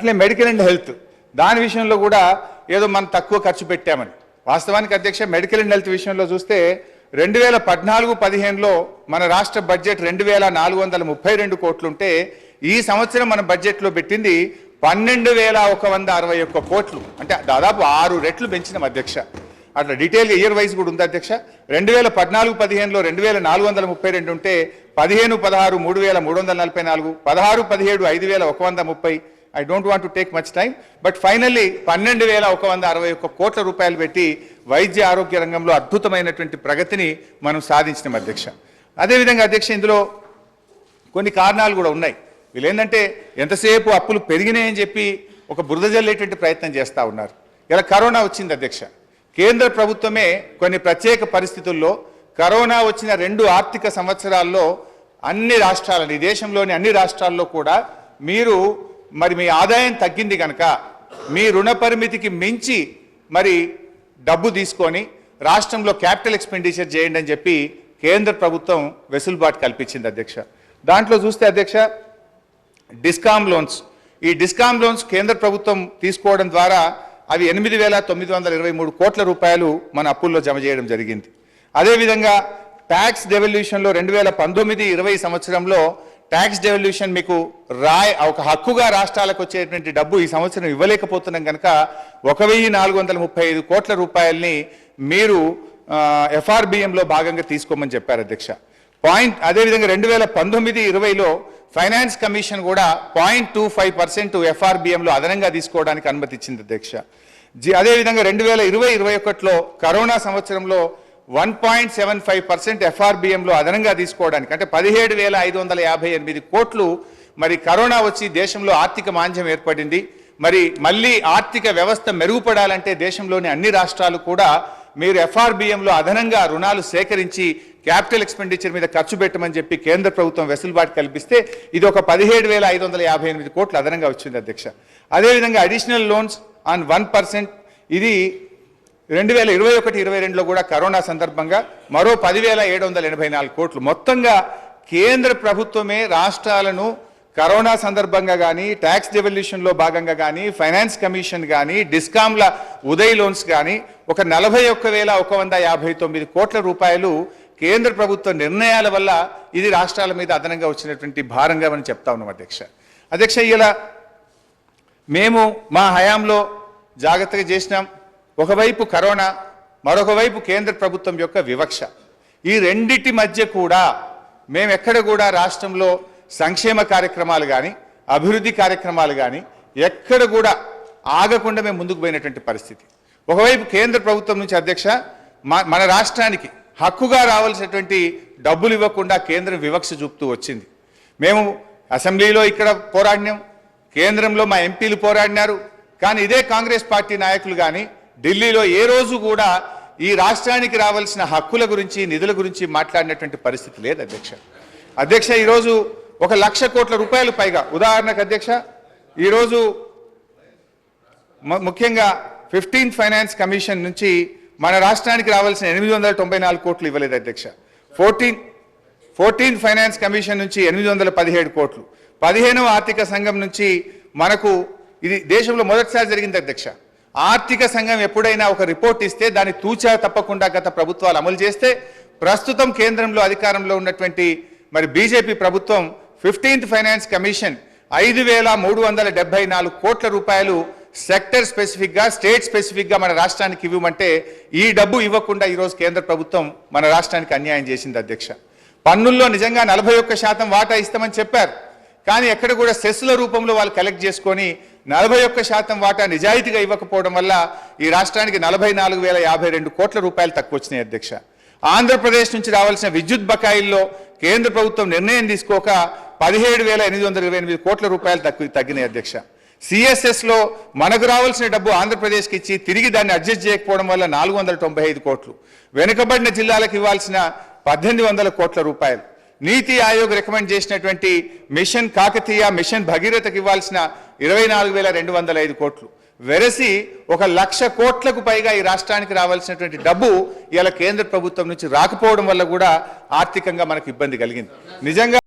అట్లే medical and health. దాని విషయంలో కూడా ఏదో మనం తక్కువ ఖర్చు పెట్టామని. వాస్తవానికి అధ్యక్ష మెడికల్ అండ్ హెల్త్ విషయంలో చూస్తే రెండు వేల పద్నాలుగు పదిహేనులో మన రాష్ట్ర బడ్జెట్ రెండు వేల నాలుగు వందల ముప్పై రెండు కోట్లుంటే ఈ సంవత్సరం మన బడ్జెట్లో పెట్టింది పన్నెండు వేల ఒక వంద అరవై ఒక్క కోట్లు. అంటే దాదాపు ఆరు రెట్లు పెంచినాం అధ్యక్ష. అట్లా డీటెయిల్ ఇయర్ వైజ్ కూడా ఉంది అధ్యక్ష. రెండు వేల పద్నాలుగు పదిహేనులో రెండు వేల నాలుగు వందల ముప్పై రెండు ఉంటే పదిహేను పదహారు మూడు వేల మూడు వందల నలభై నాలుగు పదహారు పదిహేడు ఐదు వేల ఒక వంద ముప్పై I don't want to take much time but finally పన్నెండు వేల ఒక వంద అరవై ఒక్క కోట్ల రూపాయలు పెట్టి వైద్య ఆరోగ్య రంగంలో అద్భుతమైనటువంటి ప్రగతిని మనం సాధించినాం అధ్యక్ష. అదేవిధంగా అధ్యక్ష ఇందులో కొన్ని కారణాలు కూడా ఉన్నాయి. వీళ్ళేంటంటే ఎంతసేపు అప్పులు పెరిగినాయని చెప్పి ఒక బురద జల్లేటువంటి ప్రయత్నం చేస్తూ ఉన్నారు. ఇలా కరోనా వచ్చింది అధ్యక్ష. కేంద్ర ప్రభుత్వమే కొన్ని ప్రత్యేక పరిస్థితుల్లో కరోనా వచ్చిన రెండు ఆర్థిక సంవత్సరాల్లో అన్ని రాష్ట్రాలని దేశంలోని అన్ని రాష్ట్రాల్లో కూడా మీరు మరి మీ ఆదాయం తగ్గింది కనుక మీ రుణ పరిమితికి మించి మరి డబ్బు తీసుకొని రాష్ట్రంలో క్యాపిటల్ ఎక్స్పెండిచర్ చేయండి అని చెప్పి కేంద్ర ప్రభుత్వం వెసులుబాటు కల్పించింది అధ్యక్ష. దాంట్లో చూస్తే అధ్యక్ష డిస్కామ్ లోన్స్. ఈ డిస్కామ్ లోన్స్ కేంద్ర ప్రభుత్వం తీసుకోవడం ద్వారా అవి ఎనిమిది వేల తొమ్మిది వందల ఇరవై మూడు కోట్ల రూపాయలు మన అప్పుల్లో జమ చేయడం జరిగింది. అదేవిధంగా ట్యాక్స్ డెవల్యూషన్లో రెండు వేల పంతొమ్మిది ఇరవై సంవత్సరంలో ట్యాక్స్ డెవల్యూషన్ మీకు రాయ్ ఒక హక్కుగా రాష్ట్రాలకు వచ్చేటువంటి డబ్బు ఈ సంవత్సరం ఇవ్వలేకపోతున్నాం కనుక ఒక వెయ్యి నాలుగు వందల ముప్పై ఐదు కోట్ల రూపాయల్ని మీరు ఎఫ్ఆర్బిఎంలో భాగంగా తీసుకోమని చెప్పారు అధ్యక్ష. పాయింట్ అదేవిధంగా రెండు వేల పంతొమ్మిది ఇరవైలో ఫైనాన్స్ కమిషన్ కూడా పాయింట్ టూ ఫైవ్ పర్సెంట్ ఎఫ్ఆర్బిఎంలో అదనంగా తీసుకోవడానికి అనుమతి ఇచ్చింది అధ్యక్ష. జి అదేవిధంగా రెండు వేల ఇరవై ఇరవై ఒకటిలో కరోనా సంవత్సరంలో one point seven five percent ఎఫ్ఆర్బిఎంలో అదనంగా తీసుకోవడానికి అంటే పదిహేడు వేల ఐదు వందల యాభై ఎనిమిది కోట్లు మరి కరోనా వచ్చి దేశంలో ఆర్థిక మాంద్యం ఏర్పడింది. మరి మళ్ళీ ఆర్థిక వ్యవస్థ మెరుగుపడాలంటే దేశంలోని అన్ని రాష్ట్రాలు కూడా మీరు ఎఫ్ఆర్బిఎంలో అదనంగా రుణాలు సేకరించి క్యాపిటల్ ఎక్స్పెండిచర్ మీద ఖర్చు పెట్టమని చెప్పి కేంద్ర ప్రభుత్వం వెసులుబాటు కల్పిస్తే ఇది ఒక పదిహేడు వేల ఐదు వందల యాభై ఎనిమిది కోట్లు అదనంగా వచ్చింది అధ్యక్ష. అదేవిధంగా additional loans on one percent ఇది రెండు వేల ఇరవై ఒకటి ఇరవై రెండులో కూడా కరోనా సందర్భంగా మరో పదివేల ఏడు వందల ఎనభై నాలుగు కోట్లు. మొత్తంగా కేంద్ర ప్రభుత్వమే రాష్ట్రాలను కరోనా సందర్భంగా కానీ ట్యాక్స్ డెవల్యూషన్లో భాగంగా కానీ ఫైనాన్స్ కమిషన్ కానీ డిస్కామ్ల ఉదయ్ లోన్స్ కానీ ఒక నలభై ఒక్క వేల ఒక వంద యాభై తొమ్మిది కోట్ల రూపాయలు కేంద్ర ప్రభుత్వ నిర్ణయాల వల్ల ఇది రాష్ట్రాల మీద అదనంగా వచ్చినటువంటి భారంగా మనం చెప్తా ఉన్నాం అధ్యక్ష. అధ్యక్ష ఇలా మేము మా హయాంలో జాగ్రత్తగా చేసినాం. ఒకవైపు కరోనా మరొక వైపు కేంద్ర ప్రభుత్వం యొక్క వివక్ష. ఈ రెండిటి మధ్య కూడా మేము ఎక్కడ కూడా రాష్ట్రంలో సంక్షేమ కార్యక్రమాలు కానీ అభివృద్ధి కార్యక్రమాలు కానీ ఎక్కడ కూడా ఆగకుండా మేము ముందుకు పోయినటువంటి పరిస్థితి. ఒకవైపు కేంద్ర ప్రభుత్వం నుంచి అధ్యక్ష మన రాష్ట్రానికి హక్కుగా రావాల్సినటువంటి డబ్బులు ఇవ్వకుండా కేంద్రం వివక్ష చూపుతూ వచ్చింది. మేము అసెంబ్లీలో ఇక్కడ పోరాడినాం కేంద్రంలో మా ఎంపీలు పోరాడినారు కానీ ఇదే కాంగ్రెస్ పార్టీ నాయకులు కానీ ఢిల్లీలో ఏ రోజు కూడా ఈ రాష్ట్రానికి రావాల్సిన హక్కుల గురించి నిధుల గురించి మాట్లాడినటువంటి పరిస్థితి లేదు అధ్యక్ష. అధ్యక్ష ఈరోజు ఒక లక్ష కోట్ల రూపాయలు పైగా ఉదాహరణకు అధ్యక్ష ఈరోజు ముఖ్యంగా ఫిఫ్టీన్త్ ఫైనాన్స్ కమిషన్ నుంచి మన రాష్ట్రానికి రావాల్సిన ఎనిమిది వందల తొంభై నాలుగు కోట్లు ఇవ్వలేదు అధ్యక్ష. ఫోర్టీన్ ఫోర్టీన్ ఫైనాన్స్ కమిషన్ నుంచి ఎనిమిది వందల పదిహేడు కోట్లు. పదిహేనవ ఆర్థిక సంఘం నుంచి మనకు ఇది దేశంలో మొదటిసారి జరిగింది అధ్యక్ష. ఆర్థిక సంఘం ఎప్పుడైనా ఒక రిపోర్ట్ ఇస్తే దాన్ని తూచా తప్పకుండా గత ప్రభుత్వాలు అమలు చేస్తే ప్రస్తుతం కేంద్రంలో అధికారంలో ఉన్నటువంటి మరి బీజేపీ ప్రభుత్వం ఫిఫ్టీన్త్ ఫైనాన్స్ కమిషన్ ఐదు వేల మూడు వందల డెబ్బై నాలుగు కోట్ల రూపాయలు సెక్టర్ స్పెసిఫిక్గా స్టేట్ స్పెసిఫిక్గా మన రాష్ట్రానికి ఇవ్వమంటే ఈ డబ్బు ఇవ్వకుండా ఈరోజు కేంద్ర ప్రభుత్వం మన రాష్ట్రానికి అన్యాయం చేసింది అధ్యక్ష. పన్నుల్లో నిజంగా నలభై ఒక్క శాతం వాటా ఇస్తామని చెప్పారు. కానీ ఎక్కడ కూడా సెస్ల రూపంలో వాళ్ళు కలెక్ట్ చేసుకొని నలభై ఒక్క శాతం వాటా నిజాయితీగా ఇవ్వకపోవడం వల్ల ఈ రాష్ట్రానికి నలభై నాలుగు వేల యాభై రెండు కోట్ల రూపాయలు తక్కువ వచ్చినాయి అధ్యక్ష. ఆంధ్రప్రదేశ్ నుంచి రావాల్సిన విద్యుత్ బకాయిల్లో కేంద్ర ప్రభుత్వం నిర్ణయం తీసుకోక పదిహేడు వేల ఎనిమిది వందల ఇరవై ఎనిమిది కోట్ల రూపాయలు తక్కువ తగ్గినాయి అధ్యక్ష. సిఎస్ఎస్లో మనకు రావాల్సిన డబ్బు ఆంధ్రప్రదేశ్కి ఇచ్చి తిరిగి దాన్ని అడ్జస్ట్ చేయకపోవడం వల్ల నాలుగు వందల తొంభై ఐదు కోట్లు. వెనుకబడిన జిల్లాలకు ఇవ్వాల్సిన పద్దెనిమిది వందల కోట్ల రూపాయలు. నీతి ఆయోగ్ రికమెండ్ చేసినటువంటి మిషన్ కాకతీయ మిషన్ భగీరథకి ఇవ్వాల్సిన ఇరవై నాలుగు వేల రెండు వందల ఐదు కోట్లు. వెరసి ఒక లక్ష కోట్లకు పైగా ఈ రాష్ట్రానికి రావాల్సినటువంటి డబ్బు ఇలా కేంద్ర ప్రభుత్వం నుంచి రాకపోవడం వల్ల కూడా ఆర్థికంగా మనకు ఇబ్బంది కలిగింది. నిజంగా